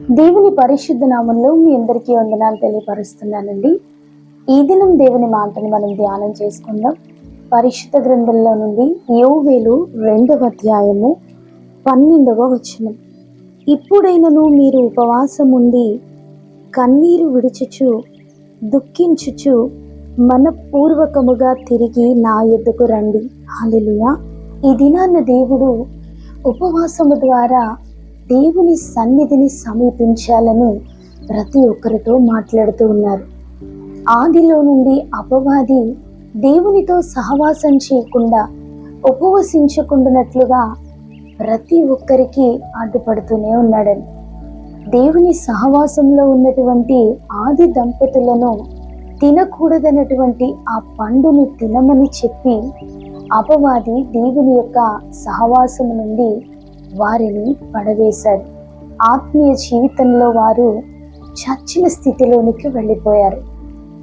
దేవుని పరిశుద్ధ నామంలో మీ అందరికీ వందనాలు తెలియపరుస్తున్నానండి. ఈ దినం దేవుని మాటని మనం ధ్యానం చేసుకుందాం. పరిశుద్ధ గ్రంథంలో నుండి యోవేలు రెండవ అధ్యాయము పన్నెండవ వచనం. ఇప్పుడైనను మీరు ఉపవాసం ఉండి కన్నీరు విడిచుచు దుఃఖించుచు మనపూర్వకముగా తిరిగి నా ఎద్దుకు రండి. హల్లెలూయా. ఈ దినాన్న దేవుడు ఉపవాసము ద్వారా దేవుని సన్నిధిని సమీపించాలని ప్రతి ఒక్కరితో మాట్లాడుతూ ఉన్నారు. ఆదిలో నుండి అపవాది దేవునితో సహవాసం చేయకుండా ఉపవసించకుండానట్లుగా ప్రతి ఒక్కరికి అడ్డుపడుతూనే ఉన్నాడని. దేవుని సహవాసంలో ఉన్నటువంటి ఆది దంపతులను తినకూడదన్నటువంటి ఆ పండుని తినమని చెప్పి అపవాది దేవుని యొక్క సహవాసం నుండి వారిని పడవేశారు. ఆత్మీయ జీవితంలో వారు చచ్చిన స్థితిలోనికి వెళ్ళిపోయారు.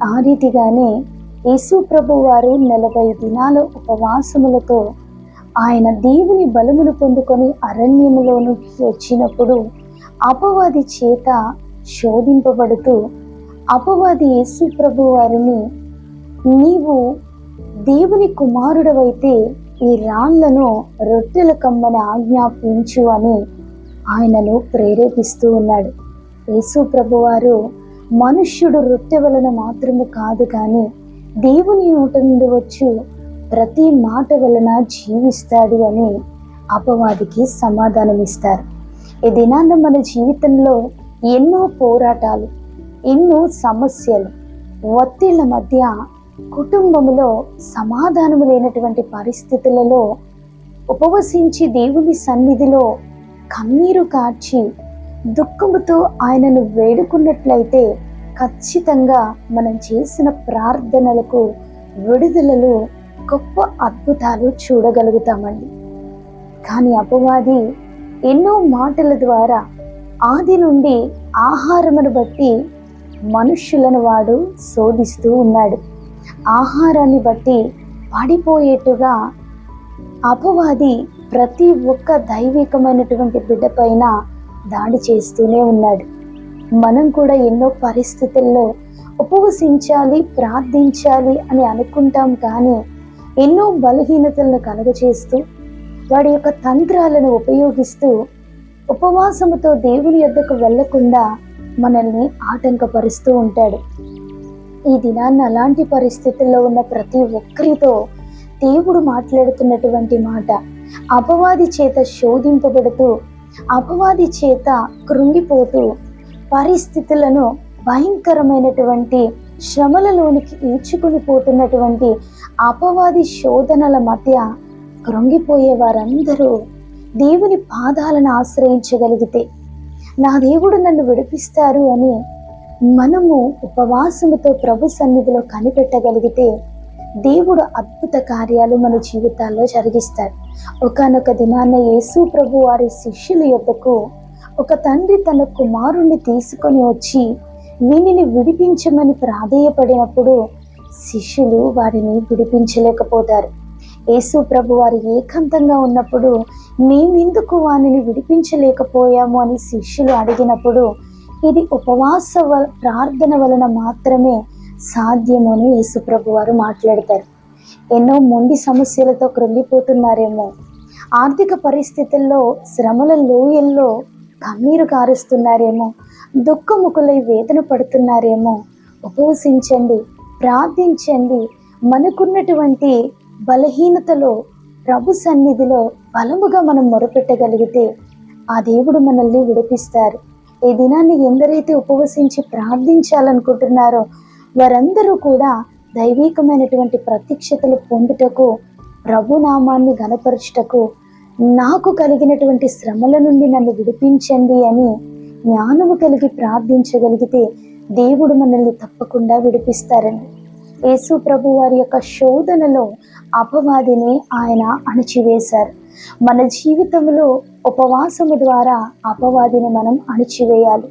ఆ రీతిగానే యేసు ప్రభు వారు నలభై దినాల ఉపవాసములతో ఆయన దేవుని బలమును పొందుకొని అరణ్యములోనికి వచ్చినప్పుడు అపవాది చేత శోధింపబడుతూ అపవాది యేసు ప్రభు వారిని నీవు దేవుని కుమారుడవైతే ఈ రాళ్ళను రొట్టెల కమ్మని ఆజ్ఞాపించు అని ఆయనను ప్రేరేపిస్తూ ఉన్నాడు. యేసు ప్రభువారు మనుష్యుడు రొట్టె వలన మాత్రము కాదు కానీ దేవుని నోట నుండి వచ్చు ప్రతి మాట వలన జీవిస్తాడు అని అపవాదికి సమాధానం ఇస్తారు ఈ దినాన మన జీవితంలో ఎన్నో పోరాటాలు ఎన్నో సమస్యలు ఒత్తిళ్ళ మధ్య కుటుంబంలో సమాధానము లేనటువంటి పరిస్థితులలో ఉపవసించి దేవుని సన్నిధిలో కన్నీరు కార్చి దుఃఖముతో ఆయనను వేడుకున్నట్లయితే ఖచ్చితంగా మనం చేసిన ప్రార్థనలకు విడుదలలు గొప్ప అద్భుతాలు చూడగలుగుతామండి. కానీ అపవాది ఎన్నో మాటల ద్వారా ఆది నుండి ఆహారమును బట్టి మనుష్యులను వాడు శోధిస్తూ ఉన్నాడు. ఆహారాన్ని బట్టి పడిపోయేట్టుగా అపవాది ప్రతి ఒక్క దైవికమైనటువంటి బిడ్డ పైన దాడి చేస్తూనే ఉన్నాడు. మనం కూడా ఎన్నో పరిస్థితుల్లో ఉపవసించాలి ప్రార్థించాలి అని అనుకుంటాం కానీ ఎన్నో బలహీనతలను కలుగచేస్తూ వాడి యొక్క తంత్రాలను ఉపయోగిస్తూ ఉపవాసముతో దేవుని యొద్దకు వెళ్ళకుండా మనల్ని ఆటంకపరుస్తూ ఉంటాడు. ఈ దినాన్ని అలాంటి పరిస్థితుల్లో ఉన్న ప్రతి ఒక్కరితో దేవుడు మాట్లాడుతున్నటువంటి మాట అపవాది చేత శోధింపబడుతూ అపవాది చేత కృంగిపోతూ పరిస్థితులను భయంకరమైనటువంటి శ్రమలలోనికి ఈడ్చుకుని పోతున్నటువంటి అపవాది శోధనల మధ్య కృంగిపోయే వారందరూ దేవుని పాదాలను ఆశ్రయించగలిగితే నా దేవుడు నన్ను విడిపిస్తారు అని మనము ఉపవాసముతో ప్రభు సన్నిధిలో కనిపెట్టగలిగితే దేవుడు అద్భుత కార్యాలు మన జీవితాల్లో జరిగిస్తాడు ఒకనొక దినాన యేసు ప్రభు వారి శిష్యుల యొద్దకు ఒక తండ్రి తన కుమారుణ్ణి తీసుకొని వచ్చి వీనిని విడిపించమని ప్రాధేయపడినప్పుడు శిష్యులు వారిని విడిపించలేకపోతారు. యేసు ప్రభు వారు ఏకాంతంగా ఉన్నప్పుడు మేమెందుకు వారిని విడిపించలేకపోయాము అని శిష్యులు అడిగినప్పుడు ఇది ఉపవాస ప్రార్థన వలన మాత్రమే సాధ్యము అని యేసు వారు మాట్లాడతారు. ఎన్నో మొండి సమస్యలతో కృంగిపోతున్నారేమో. ఆర్థిక పరిస్థితుల్లో శ్రమల లోయల్లో కన్నీరు కారుస్తున్నారేమో. దుఃఖముఖులై వేదన పడుతున్నారేమో. ఉపవసించండి ప్రార్థించండి. మనకున్నటువంటి బలహీనతలో ప్రభు సన్నిధిలో బలముగా మనం మొరపెట్టగలిగితే ఆ దేవుడు మనల్ని విడిపిస్తారు. ఈ దినాన్ని ఎందరైతే ఉపవసించి ప్రార్థించాలనుకుంటున్నారో వారందరూ కూడా దైవీకమైనటువంటి ప్రత్యక్షతలు పొందుటకు ప్రభునామాన్ని గనపరచుటకు నాకు కలిగినటువంటి శ్రమల నుండి నన్ను విడిపించండి అని జ్ఞానము కలిగి ప్రార్థించగలిగితే దేవుడు మనల్ని తప్పకుండా విడిపిస్తారండి. యేసు ప్రభు వారి యొక్క శోధనలో అపవాదిని ఆయన అణచివేశారు. మన జీవితంలో ఉపవాసము ద్వారా అపవాదిని మనం అణచివేయాలి.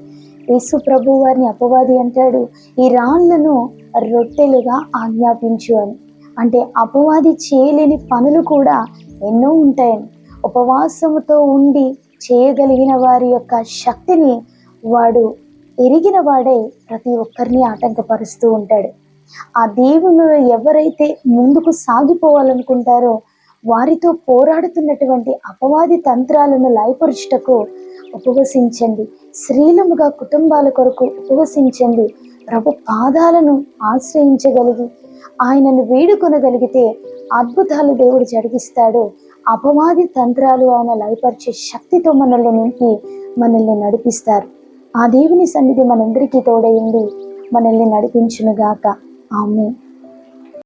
యేసు ప్రభు వారిని అపవాది అంటాడు ఈ రాళ్ళను రొట్టెలుగా ఆజ్ఞాపించు అని. అంటే అపవాది చేయలేని పనులు కూడా ఎన్నో ఉంటాయని. ఉపవాసముతో ఉండి చేయగలిగిన వారి యొక్క శక్తిని వాడు ఎరిగిన వాడే ప్రతి ఒక్కరిని ఆటంకపరుస్తూ ఉంటాడు. ఆ దేవుని ఎవరైతే ముందుకు సాగిపోవాలనుకుంటారో వారితో పోరాడుతున్నటువంటి అపవాది తంత్రాలను లయపరుచుటకు ఉపవసించండి. శ్రీలముగా కుటుంబాల కొరకు ఉపవసించండి. ప్రభు పాదాలను ఆశ్రయించగలిగి ఆయనను వేడుకొనగలిగితే అద్భుతాలు దేవుడు జరిగిస్తాడు. అపవాది తంత్రాలు ఆయన లయపరిచే శక్తితో మనల్ని నింపి మనల్ని నడిపిస్తారు. ఆ దేవుని సన్నిధి మనందరికీ తోడయింది మనల్ని నడిపించునుగాక. 麻木。